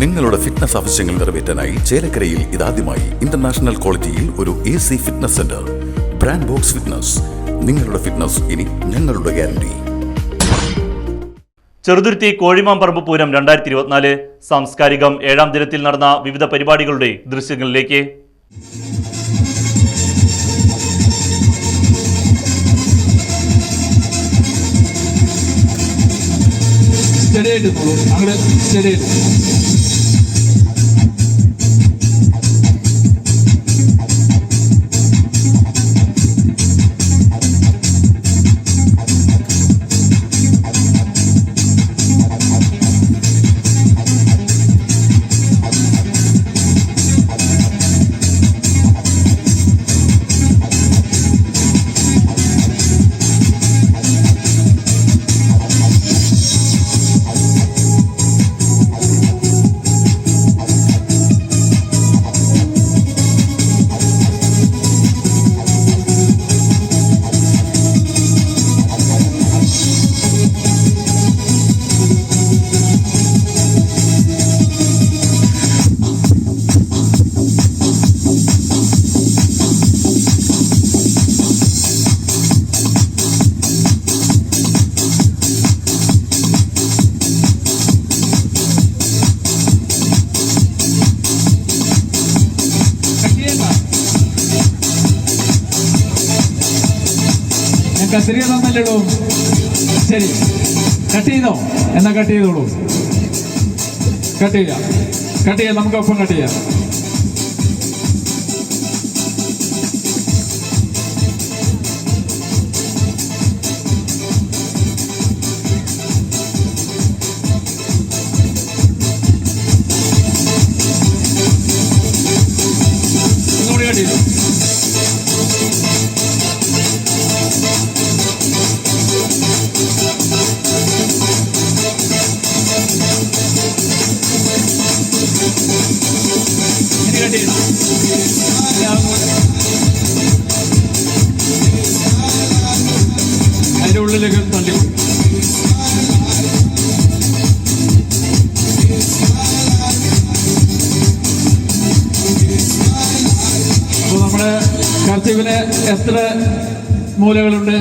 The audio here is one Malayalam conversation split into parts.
നിങ്ങളുടെ ഫിറ്റ്നസ് ആവശ്യങ്ങൾ നിറവേറ്റാനായി ചേലക്കരയിൽ ഇതാദ്യമായി ഇന്റർനാഷണൽ ക്വാളിറ്റിയിൽ ഒരു A C fitness centre brand box fitness നിങ്ങളുടെ ഫിറ്റ്നസ് ഇനി ഞങ്ങളുടെ ഗ്യാരണ്ടി ചെറുതുരുത്തി കോഴിമാമ്പറമ്പ് പൂരം രണ്ടായിരത്തി ഇരുപത്തിനാല് സാംസ്കാരികം ഏഴാം ദിനത്തിൽ നടന്ന വിവിധ പരിപാടികളുടെ ദൃശ്യങ്ങളിലേക്ക്. സ്റ്റഡി ആയിട്ട് നിന്നോളൂ. സ്റ്റഡി ആയിട്ട് ഞാൻ തിരികെ തന്നല്ലേടൂ ശരി. കട്ട് ചെയ്തോ? എന്നാ കട്ട് ചെയ്തോളൂ. കട്ട് ചെയ്യാം. കട്ട് ചെയ്യാം. നമുക്ക് ഒപ്പം കട്ട് ചെയ്യാം Thank കട്ട് അതിന്റെ ഉള്ളിലേക്ക് തള്ളി അപ്പോൾ നമ്മുടെ കർത്തീവിന് എത്ര മൂലകളുണ്ട്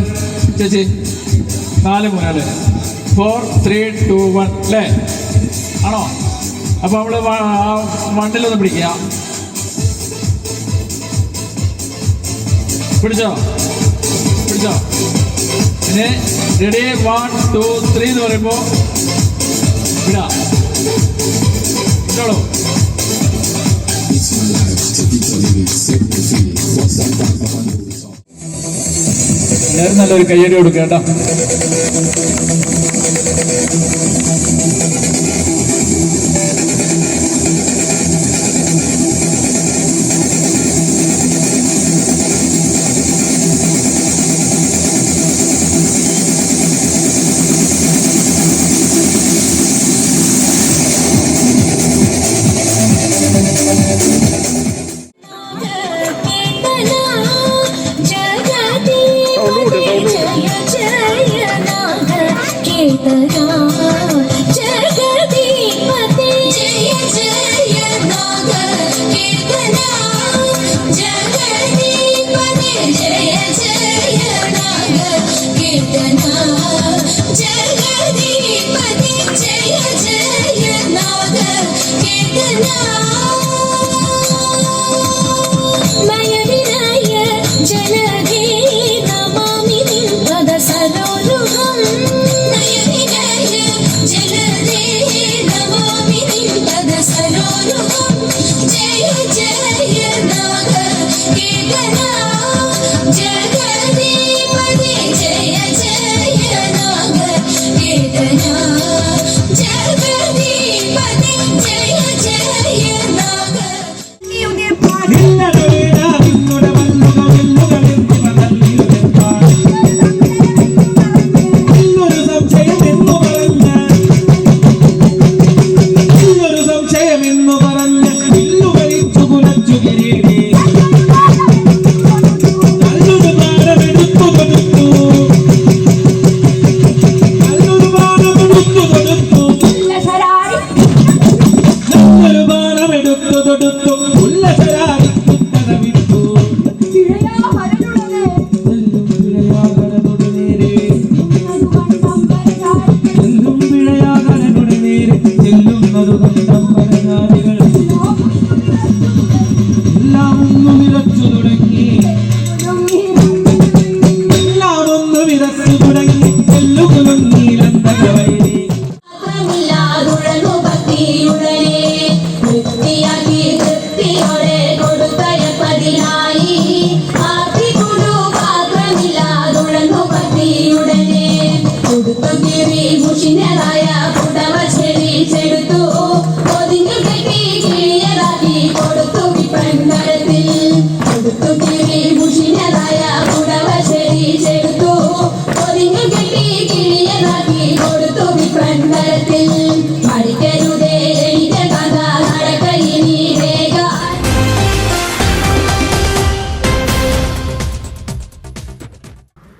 ചേച്ചി നാല് മൂലകൾ ഫോർ ത്രീ ടു വൺ അല്ലേ ആണോ? അപ്പോൾ നമ്മൾ ആ മണ്ണിലൊന്ന് പിടിക്കുക. പിടിച്ചോ? പിടിച്ചോ? പിന്നെ റെഡി വൺ ടു ത്രീ എന്ന് പറയുമ്പോൾ വിടാം. വിട്ടോളൂ എല്ലാവരും നല്ലൊരു കയ്യടി കൊടുക്കേണ്ട Jagadeepathi yeah, yeah, yeah.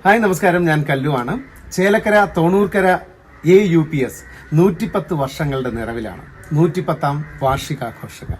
Hi നമസ്കാരം. ഞാൻ കല്ലുവാണ് Chelakkara Thonoorkkara A U P S നൂറ്റിപ്പത്ത് വർഷങ്ങളുടെ നിറവിലാണ്. നൂറ്റിപ്പത്താം വാർഷികാഘോഷങ്ങൾ.